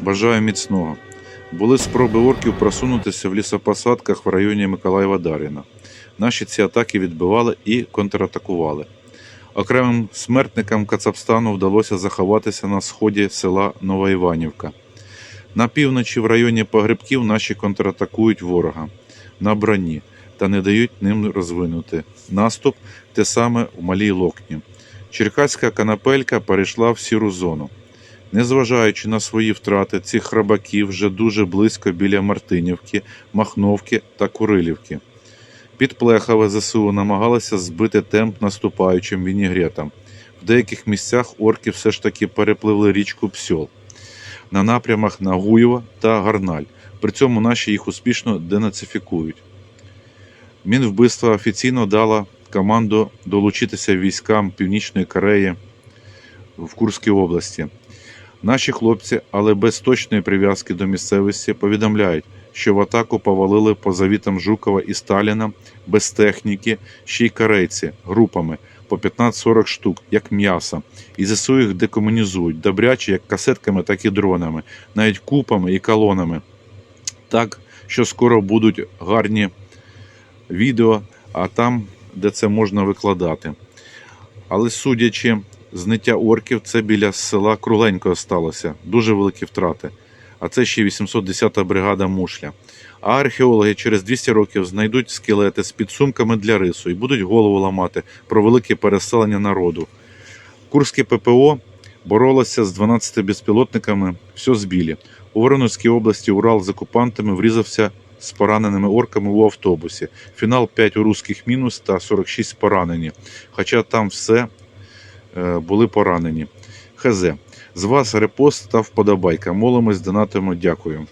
Бажаю міцного. Були спроби орків просунутися в лісопосадках в районі Миколаєва Даріна. Наші ці атаки відбивали і контратакували. Окремим смертникам Кацапстану вдалося заховатися на сході села Нова Іванівка. На півночі в районі погребків наші контратакують ворога на броні та не дають ним розвинути наступ те саме у Малій Локні. Черкаська канапелька перейшла в сіру зону. Незважаючи на свої втрати, ці храбаки вже дуже близько біля Мартинівки, Махновки та Курилівки. Під Плехове ЗСУ намагалися збити темп наступаючим вінігретам. В деяких місцях орки все ж таки перепливли річку Псьол на напрямах на Гуєва та Гарналь. При цьому наші їх успішно денацифікують. Мінвбивства офіційно дала команду долучитися військам Північної Кореї в Курській області. Наші хлопці, але без точної прив'язки до місцевості, повідомляють, що в атаку повалили по завітам Жукова і Сталіна без техніки, ще й корейці групами по 15-40 штук, як м'ясо. І ЗСУ їх декомунізують добряче як касетками, так і дронами, навіть купами і колонами. Так, що скоро будуть гарні відео, а там, де це можна викладати. Але судячи зниття орків, це біля села Кругленько сталося. Дуже великі втрати. А це ще 810-та бригада Мушля. А археологи через 200 років знайдуть скелети з підсумками для рису і будуть голову ламати про велике переселення народу. Курське ППО боролося з 12 безпілотниками, все збілі. У Воронезькій області Урал з окупантами врізався з пораненими орками у автобусі. Фінал 5 у русських мінус та 46 поранені. Хоча там все були поранені. ХЗ. З вас репост та вподобайка. Молимось, донатимо. Дякую.